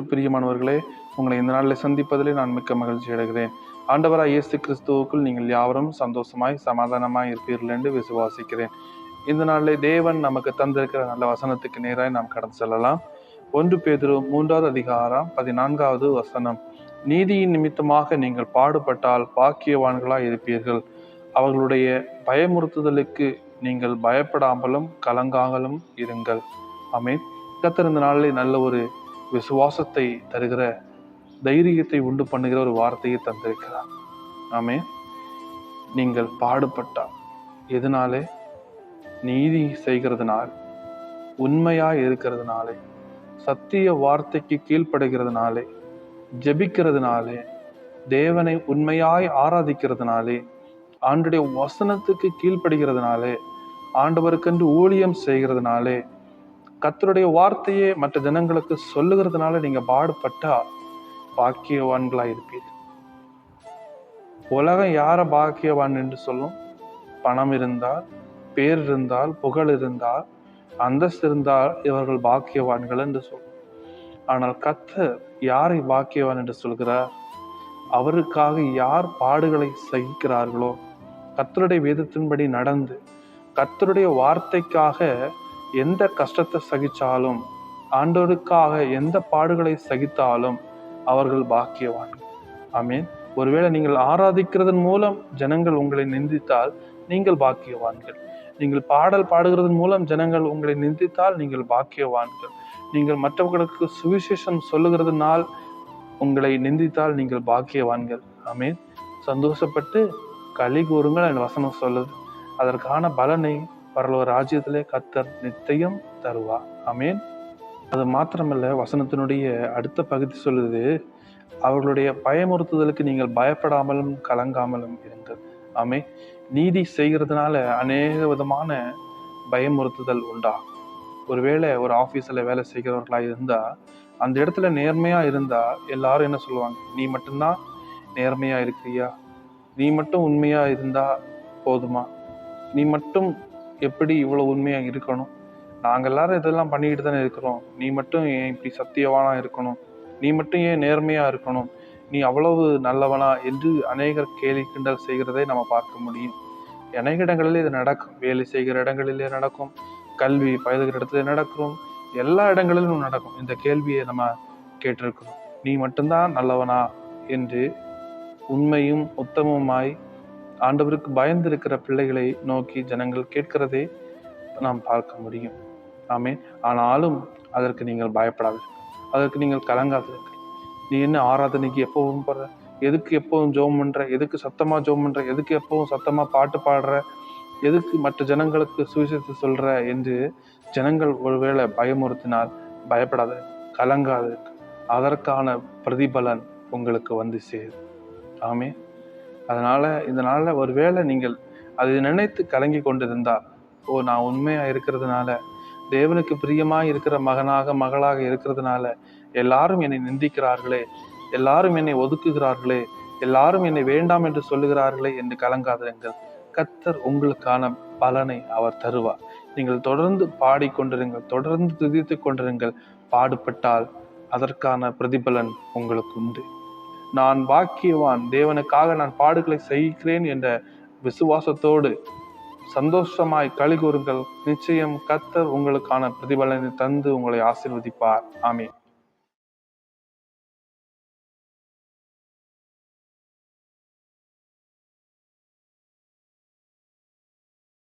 பிரியமானவர்களே உங்களை இந்த நாளில் சந்திப்பதிலே நான் மிக்க மகிழ்ச்சி அடைகிறேன். ஆண்டவராக இயேசு கிறிஸ்துவுக்குள் நீங்கள் யாவரும் சந்தோஷமாய் சமாதானமாய் இருப்பீர்கள் என்று விசுவாசிக்கிறேன். இந்த நாளில் தேவன் நமக்கு தந்திருக்கிற நல்ல வசனத்துக்கு நேராய் நாம் கடந்து செல்லலாம். ஒன்று பேதிரு மூன்றாவது அதிகாரம் பதினான்காவது வசனம். நீதியின் நிமித்தமாக நீங்கள் பாடுபட்டால் பாக்கியவான்களாய் இருப்பீர்கள். அவர்களுடைய பயமுறுத்துதலுக்கு நீங்கள் பயப்படாமலும் கலங்காமலும் இருங்கள். ஆமென். கத்தர் இந்த நாளில் நல்ல ஒரு விசுவாசத்தை தருகிற தைரியத்தை உண்டு பண்ணுகிற ஒரு வார்த்தையை தந்திருக்கிறார். ஆமே நீங்கள் பாடுபட்டால் எதனாலே? நீதி செய்கிறதுனால் உண்மையாக இருக்கிறதுனாலே சத்திய வார்த்தைக்கு கீழ்ப்படுகிறதுனாலே ஜெபிக்கிறதுனாலே தேவனை உண்மையாய் ஆராதிக்கிறதுனாலே ஆண்டுடைய வசனத்துக்கு கீழ்ப்படுகிறதுனாலே ஆண்டவருக்கென்று ஊழியம் செய்கிறதுனாலே கத்தருடைய வார்த்தையே மற்ற ஜனங்களுக்கு சொல்லுகிறதுனால நீங்க பாடுபட்டா பாக்கியவான்களா இருப்பீர் உலகம் யார பாக்கியவான் என்று சொல்லும்? பணம் இருந்தால் பேர் இருந்தால் புகழ் இருந்தால் அந்தஸ்து இருந்தால் இவர்கள் பாக்கியவான்கள் என்று சொல்லும். ஆனால் கத்தர் யாரை பாக்கியவான் என்று சொல்கிறார்? அவருக்காக யார் பாடுகளை சகிக்கிறார்களோ? கத்தருடைய வேதத்தின்படி நடந்து கத்தருடைய வார்த்தைக்காக எந்த கஷ்டத்தை சகித்தாலும் ஆண்டோருக்காக எந்த பாடுகளை சகித்தாலும் அவர்கள் பாக்கியவான்கள் ஆமீன். ஒருவேளை நீங்கள் ஆராதிக்கிறதன் மூலம் ஜனங்கள் உங்களை நிந்தித்தால் நீங்கள் பாக்கியவான்கள். நீங்கள் பாடல் பாடுகிறதன் மூலம் ஜனங்கள் உங்களை நிந்தித்தால் நீங்கள் பாக்கியவான்கள். நீங்கள் மற்றவர்களுக்கு சுவிசேஷம் சொல்லுகிறதுனால் உங்களை நிந்தித்தால் நீங்கள் பாக்கியவான்கள். ஆமீன். சந்தோஷப்பட்டு களி கூறுங்கள் என் வசனம் சொல்லுது. அதற்கான பலனை பரலோக ராஜ்யத்திலே கத்தர் நித்தியம் தருவா. அமேன் அது மாத்திரமல்ல வசனத்தினுடைய அடுத்த பகுதி சொல்லுது அவர்களுடைய பயமுறுத்துதலுக்கு நீங்கள் பயப்படாமலும் கலங்காமலும் இருங்கள். ஆமே நீதி செய்கிறதுனால அநேக விதமான பயமுறுத்துதல் உண்டாகும் ஒருவேளை ஒரு ஆஃபீஸில் வேலை செய்கிறவர்களாக இருந்தால் அந்த இடத்துல நேர்மையாக இருந்தால் எல்லாரும் என்ன சொல்லுவாங்க? நீ மட்டும்தான் நேர்மையாக இருக்கிறியா? நீ மட்டும் உண்மையாக இருந்தால் போதுமா? நீ மட்டும் எப்படி இவ்வளோ உண்மையாக இருக்கணும்? நாங்கள் எல்லாரும் இதெல்லாம் பண்ணிக்கிட்டு தானே இருக்கிறோம். நீ மட்டும் ஏன் இப்படி சத்தியவானா இருக்கணும்? நீ மட்டும் ஏன் நேர்மையாக இருக்கணும்? நீ அவ்வளவு நல்லவனா என்று அநேகர் கேலி கிண்டல் செய்கிறதை நம்ம பார்க்க முடியும். அநேக இடங்களில் இது நடக்கும். வேலை செய்கிற இடங்களிலே நடக்கும். கல்வி பயிலுகிற இடத்துல நடக்கும். எல்லா இடங்களிலும் நடக்கும். இந்த கேள்வியை நம்ம கேட்டிருக்கிறோம். நீ மட்டும்தான் நல்லவனா என்று உண்மையும் உத்தமமாய் ஆண்டவருக்கு பயந்திருக்கிற பிள்ளைகளை நோக்கி ஜனங்கள் கேட்கிறதே நாம் பார்க்க முடியும். ஆமே ஆனாலும் அதற்கு நீங்கள் பயப்படாது அதற்கு நீங்கள் கலங்காதீர்கள். நீ என்ன ஆராதனைக்கு எப்பவும் போடுற எதுக்கு எப்பவும் ஜோம் பண்ற? எதுக்கு சத்தமா ஜோம் பண்ற? எதுக்கு எப்பவும் சத்தமா பாட்டு பாடுற? எதுக்கு மற்ற ஜனங்களுக்கு சுவிசேஷத்தை சொல்ற? என்று ஜனங்கள் ஒருவேளை பயமுறுத்தினால் பயப்படாத கலங்காது அதற்கான பிரதிபலன் உங்களுக்கு வந்து சேரும். ஆமே அதனால இதனால ஒருவேளை நீங்கள் அதை நினைத்து கலங்கி கொண்டிருந்தால் ஓ நான் உண்மையாக இருக்கிறதுனால தேவனுக்கு பிரியமாக இருக்கிற மகனாக மகளாக இருக்கிறதுனால எல்லாரும் என்னை நிந்திக்கிறார்களே எல்லாரும் என்னை ஒதுக்குகிறார்களே எல்லாரும் என்னை வேண்டாம் என்று சொல்லுகிறார்களே என்று கலங்காதிருங்கள் கத்தர் உங்களுக்கான பலனை அவர் தருவார். நீங்கள் தொடர்ந்து பாடிக்கொண்டிருங்கள் தொடர்ந்து துதித்து கொண்டிருங்கள். பாடுபட்டால் அதற்கான பிரதிபலன் உங்களுக்கு உண்டு. நான் பாக்கியவான். தேவனுக்காக நான் பாடுகளை செய்கிறேன் என்ற விசுவாசத்தோடு சந்தோஷமாய் களி கூறுங்கள். நிச்சயம் கத்தர் உங்களுக்கான பிரதிபலனை தந்து உங்களை ஆசீர்வதிப்பார். ஆமீன்.